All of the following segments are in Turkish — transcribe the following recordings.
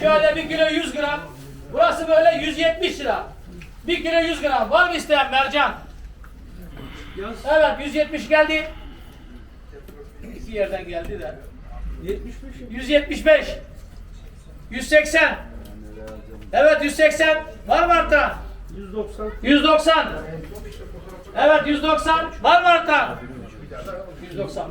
şöyle bir kilo 100 gram. Burası böyle 170 lira. Bir kilo 100 gram. Var mı isteyen mercan? Evet 170 geldi. İki yerden geldi de. 175. 180. Evet 180. Var mı artan? 190. 190. Evet 190. Var mı artan? 190.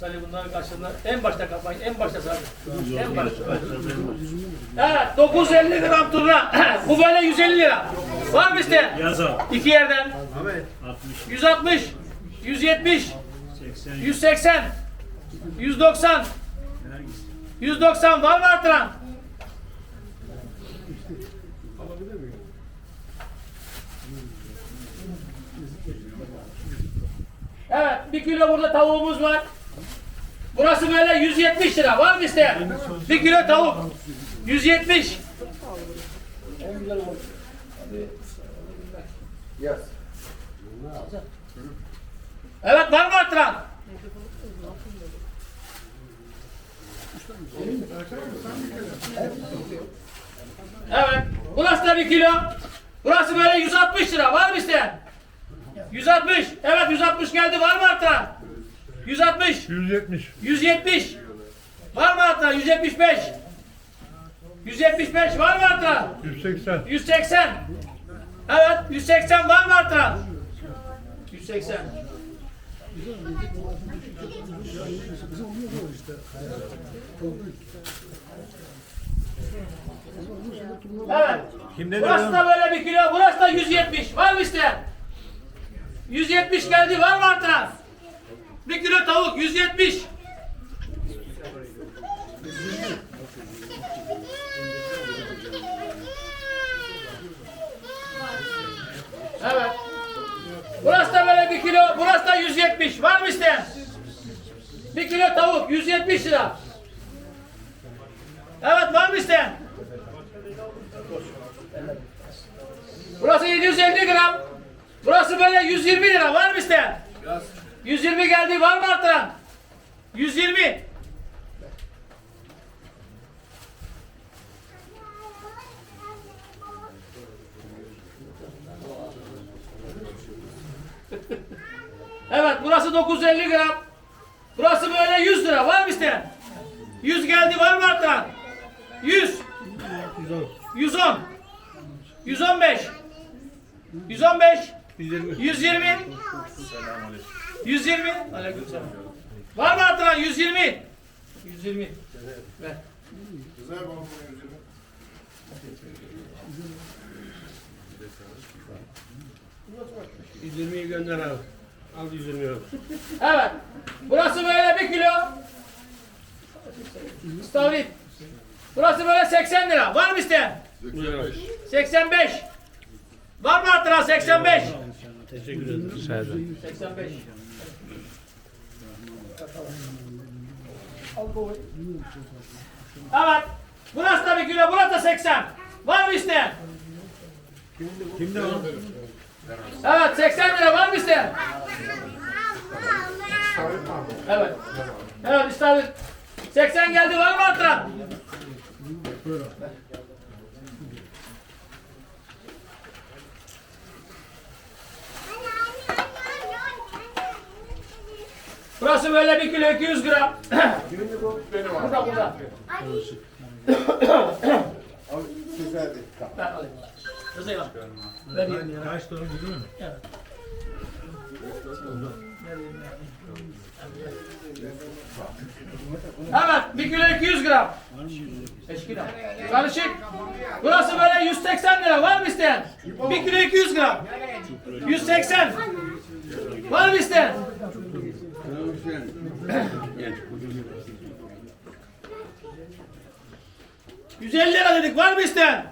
Salih bunların karşılığında en başta kapayın. En başta Salih. En başta. Evet 950 gram turna. Bu böyle 150 lira. Var mı isteyen? Yazar. İki yerden. 60, 160. 170. 80, 180. 190. Nergis. 190 var mı artıran? Evet, bir kilo burada tavuğumuz var. Burası böyle 170 lira. Var mı isteyen? Bir kilo tavuk. 170. Evet, var mı artıran? Evet. Burası da bir kilo. Burası böyle 160 lira. Var mı isteyen? 160. Evet 160 geldi. Var mı artan? 160. 170. 170. Var mı artan? 175. 175 var mı artan? 180. 180. Evet 180 var mı artan? 180. Evet. Burası da böyle bir kilo. Burası da 170. Var mı isteyen? 170 geldi. Var mı artıran? Bir kilo tavuk 170. Evet. Burası da böyle bir kilo. Burası da 170. Var mı isteyen? Bir kilo tavuk 170 lira. Evet var mı isteyen? Burası 750 gram. Burası böyle 120 lira. Var mı isteyen? 120 geldi. Var mı artıran? 120. Evet burası 950 gram. Burası böyle 100 lira. Var mı isteyen? 100 geldi. Var mı artıran? 100. 110. 115. 115. 120. 120. Aleykümselam. Var mı artıran? 120. 120. Ver. 120'yi gönder abi. Al 120 abi. Evet. Burası böyle bir kilo. İstavrit. Burası böyle 80 lira. Var mı isteyen? Buyur abi. 85. Var mı artıran 85? Teşekkür ederim. 85. Evet. Burası da bir kilo, burası da 80. Var mı isteyen? Kimde o? Evet, 80 lira var mı isteyen? Evet. Evet, istavrit. 80 geldi, var mı artıran? Burası böyle bir kilo 200 gram. burada burada. Ben alayım. Yazayım. Ver yerine. Kaç dolar gidiyor mu? Evet, bir kilo 200 gram. Beş kilo. Karışık. Burası böyle 180 lira. Var mı isteyen? Bir kilo 200 gram. 180. Var mı isteyen? ...150 lira dedik. Var mı isteyen?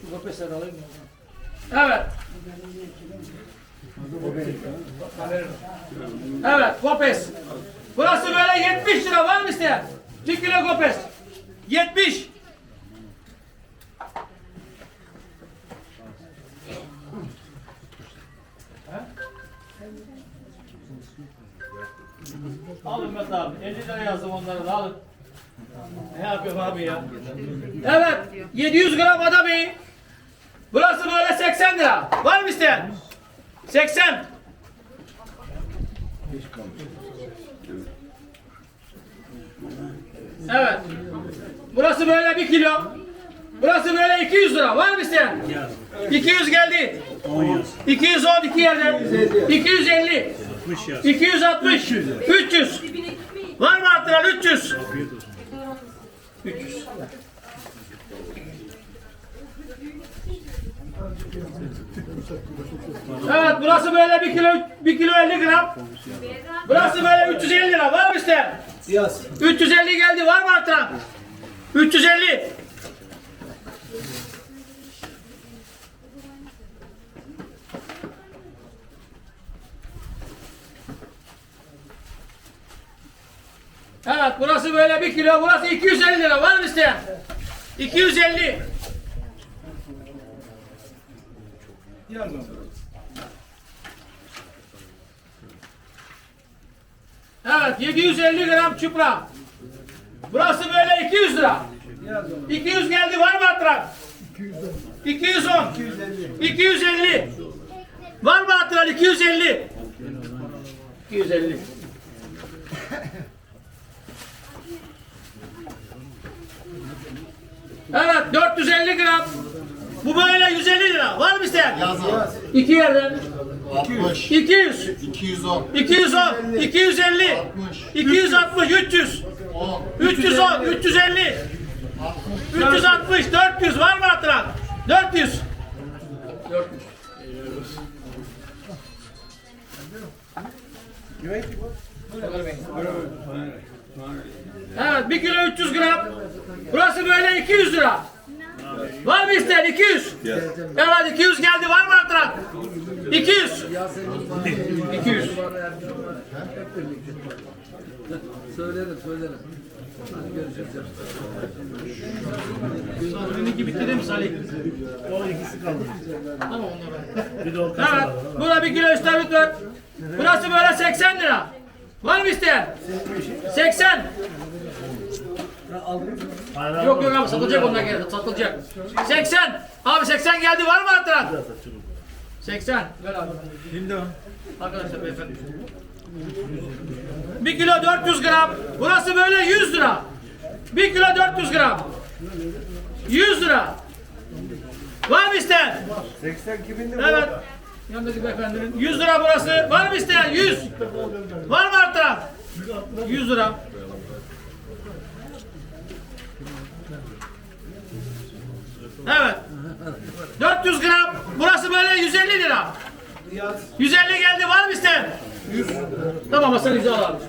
Şu kopesleri alayım mı? Evet. Evet, kopes. Burası böyle 70 lira var mı isteyen? 1 kilo kopes. 70. Alın Mehmet abi. 50 lira yazdım onlara da alın. Ne yapıyorum abi ya? Evet. 700 gram ada bey. Burası böyle 80 lira. Var mı isteyen? 80. Evet. Burası böyle 1 kilo. Burası böyle 200 lira. Var mı isteyen? 200 geldi. 10 yaz. 210 iki yerden. 250. 60 yaz. 260. 300. Var mı arttıran 300? Afiyet olsun. 300. Evet burası böyle 1 kilo 1 kilo 50 gram. Burası böyle 350 lira. Var mı isteyen? Yaz. 350 geldi. Var mı arttıran? 350. Evet burası böyle 1 kilo. Burası 250 lira. Var mı isteyen? 250. Evet 750 gram çupra. Burası böyle 200 lira. 200 geldi var mı hatıran? 210. 250. Var mı hatıran 250? 250. Evet 450 gram. Bu böyle 150 lira. Var mı isteyen? Yaz abi. İki yerden. 60, 200. 210, 210, 250, 60, 260, 300, 10, 310, 350, 360, 400 var mı hatıran? 400. 400. Evet, 1 kilo 300 gram. Burası böyle 200 lira. Var mı isteyen 200? Evet 200 geldi var mı hatıran? 200. 200. Söylerim söylerim. Değil mi Salih? O ikisi kaldı. Tamam onları. Bir de o Evet. Burada bir kilo istavrit var. Burası böyle 80 lira. Var mı isteyen? 80. Hayır, Yok yok abi satılacak onlar gene satılacak. 80. Abi 80 geldi var mı hatıran? 80. Ver abi. Şimdi o. Arkadaşlar beyefendi. 1 kilo 400 gram. Burası böyle 100 lira. 1 kilo 400 gram. 100 lira. Var mı isteyen? 80 kimin Evet. Yanındaki beyefendinin 100 lira burası. Var mı isteyen? 100. Var mı arttıran? 100 lira. Evet. 400 gram. Burası böyle 150 lira. 150 geldi. Var mı isteyen? 100. Tamam Hasan İza al abi.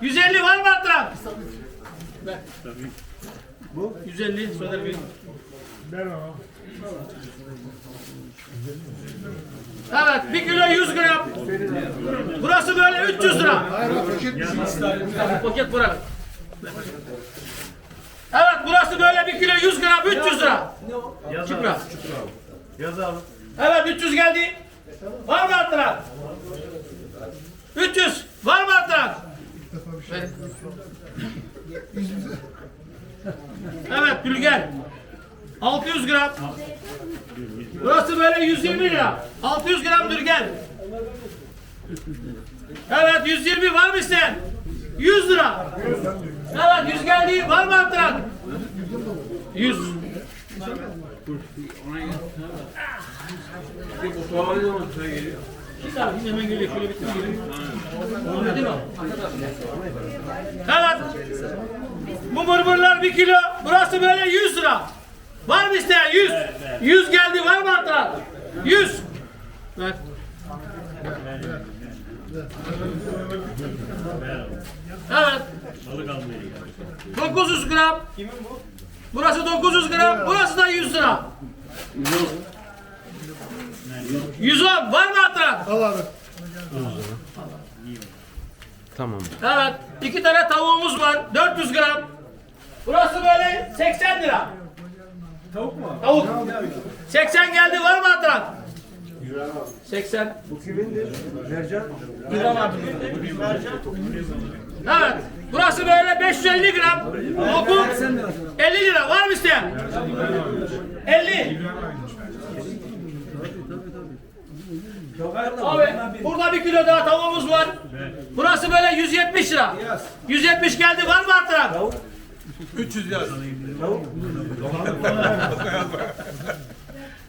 150 var mı? Ver. Bu? 150. Söyler bir. Ben o. Evet, bir kilo 100 gram. Burası böyle 300 lira. Paket bırak. Evet, burası böyle bir kilo 100 gram 300 lira. Yaz Çupra. abi. Yaz abi. Evet, 300 geldi. Var mı arttıran? 300. Var mı arttıran? Evet, Gülgen. 600 gram. Burası böyle 120 lira. 600 gram Gülgen. Evet, 120 var mı isteyen? 100 lira. Evet, 100 geldi. Var mı arttıran? 100. Bir saniye hemen geliyor. Şöyle. Oldu değil mi? Evet. Bu mırmırlar bir kilo. Burası böyle 100 lira. Var mı isteyen? 100. 100 geldi. Var mı hatta? 100. Ver. Evet. Balık almaya geldik. 900 gram. Kimin bu? Burası 900 gram. Burası da 100 lira. 110. Var mı hatıran? Tamam. Evet. iki tane tavuğumuz var. 400 gram. Burası böyle 80 lira. Tavuk mu? Tavuk. 80 geldi var mı hatıran? 80. Bu kimindir? Mercan. Abi. Evet. Burası böyle 550 gram. Lokum 50 lira. Var mı isteyen? 50. Abi burada bir kilo daha tavuğumuz var. Burası böyle 170 lira. 170 geldi. Var mı artıran? 300 yaz.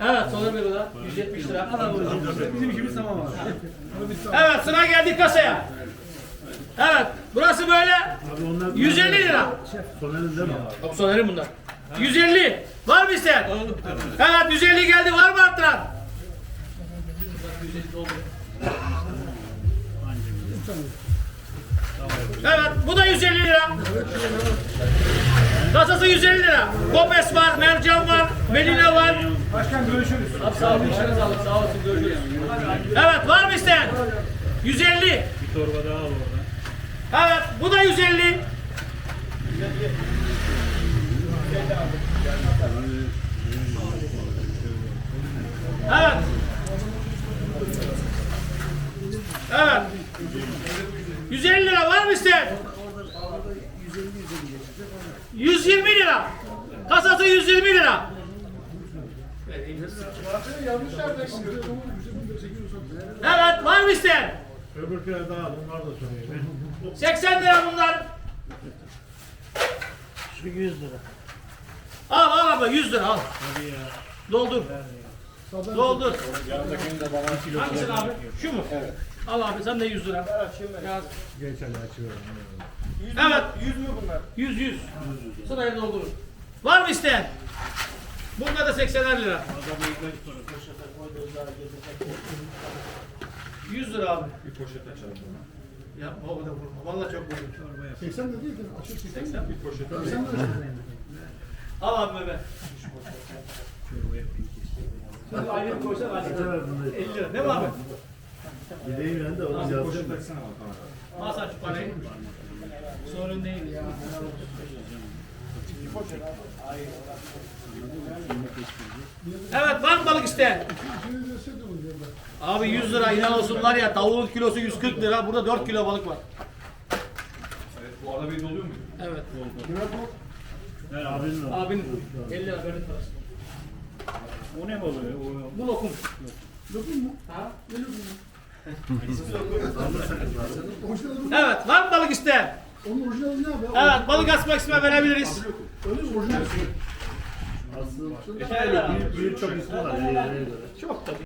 Evet sonra bir da 170 lira. Bizim işimiz tamam abi. Evet sıra geldi kasaya. Evet burası böyle 150 lira. Soner'in değil mi? Abi sonerim bunlar. 150. Var mı isteyen? Evet 150 geldi. Var mı arttıran? Evet bu da 150 lira. Kasası 150 lira. Gomez var, mercan var, melina var. Başkan görüşürüz. Abi sağ olun, işiniz sağlık, sağ olasın, görüşürüz. Evet, var mı isteyen? 150. Bir torba daha al orada. Evet, bu da 150. Evet. Evet. 150 lira var mı isteyen? 120 lira. Kasası 120 lira. Evet, var mı isteyen? Öbür kere daha al. Onlar da soruyor. 80 lira bunlar. Şu 100 lira. Al al abi 100 lira al. Doldur. Doldur. Hangisini abi? Şu mu? Evet. Al abi sen de 100 lira. Yaz. Geç hadi açıyorum. Evet. 100 mü bunlar? 100 100. Sırayı doldurun. Var mı isteyen? Bunda da 80'er lira. 100 lira abi. Bir poşet açalım. Yapma o da vurma. Vallahi çok vurma. 80 de değil de açık 80 bir poşet. 80 de Al abi bebe. Hadi ayrı koysan hadi. 50 lira. Ne var abi? Gideyim ben de onu yazdım. Al sen şu parayı. Sorun değil ya. Evet var mı balık isteyen? Abi 100 lira inan olsunlar ya tavuğun kilosu 140 lira burada 4 kilo balık var. Evet bu arada bir doluyor mu? Evet. Ne abinin o. Abin 50 lira benim parası. O ne oluyor? O, Bu lokum. Lokum mu? Ha? Orijinal Evet var mı balık isteyen? Onun orijinali ne abi? Evet balık asmak ismi verebiliriz. Öyle mi orijinal? Aslında bir, bir çok ismi var. Çok tabii.